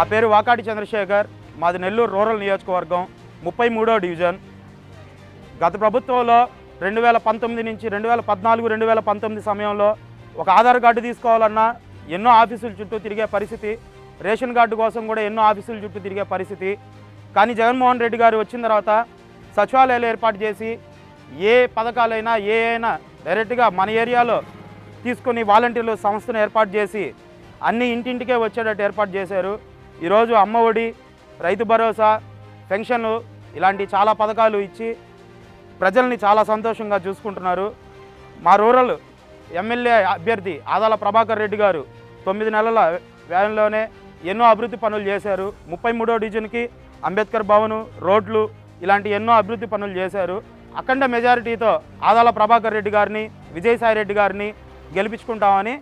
నా పేరు వాకాటి చంద్రశేఖర్. మాది నెల్లూరు రూరల్ నియోజకవర్గం ముప్పై మూడో డివిజన్. గత ప్రభుత్వంలో రెండు వేల పంతొమ్మిది నుంచి రెండు వేల పద్నాలుగు రెండు వేల పంతొమ్మిది సమయంలో ఒక ఆధార్ కార్డు తీసుకోవాలన్నా ఎన్నో ఆఫీసుల చుట్టూ తిరిగే పరిస్థితి రేషన్ కార్డు కోసం కూడా ఎన్నో ఆఫీసుల చుట్టూ తిరిగే పరిస్థితి. కానీ జగన్మోహన్ రెడ్డి గారు వచ్చిన తర్వాత సచివాలయాలు ఏర్పాటు చేసి ఏ పథకాలైనా ఏ అయినా డైరెక్ట్గా మన ఏరియాలో తీసుకొని వాలంటీర్లు సంస్థను ఏర్పాటు చేసి అన్ని ఇంటింటికే వచ్చేటట్టు ఏర్పాటు చేశారు. ఈరోజు అమ్మఒడి రైతు భరోసా పెన్షన్లు ఇలాంటి చాలా పథకాలు ఇచ్చి ప్రజల్ని చాలా సంతోషంగా చూసుకుంటున్నారు. మా రూరల్ ఎమ్మెల్యే అభ్యర్థి ఆదాల ప్రభాకర్ రెడ్డి గారు తొమ్మిది నెలల వ్యయంలోనే ఎన్నో అభివృద్ధి పనులు చేశారు. ముప్పై మూడో డివిజన్కి అంబేద్కర్ భవను రోడ్లు ఇలాంటి ఎన్నో అభివృద్ధి పనులు చేశారు. అఖండ మెజారిటీతో ఆదాల ప్రభాకర్ రెడ్డి గారిని విజయసాయి రెడ్డి గారిని గెలిపించుకుంటామని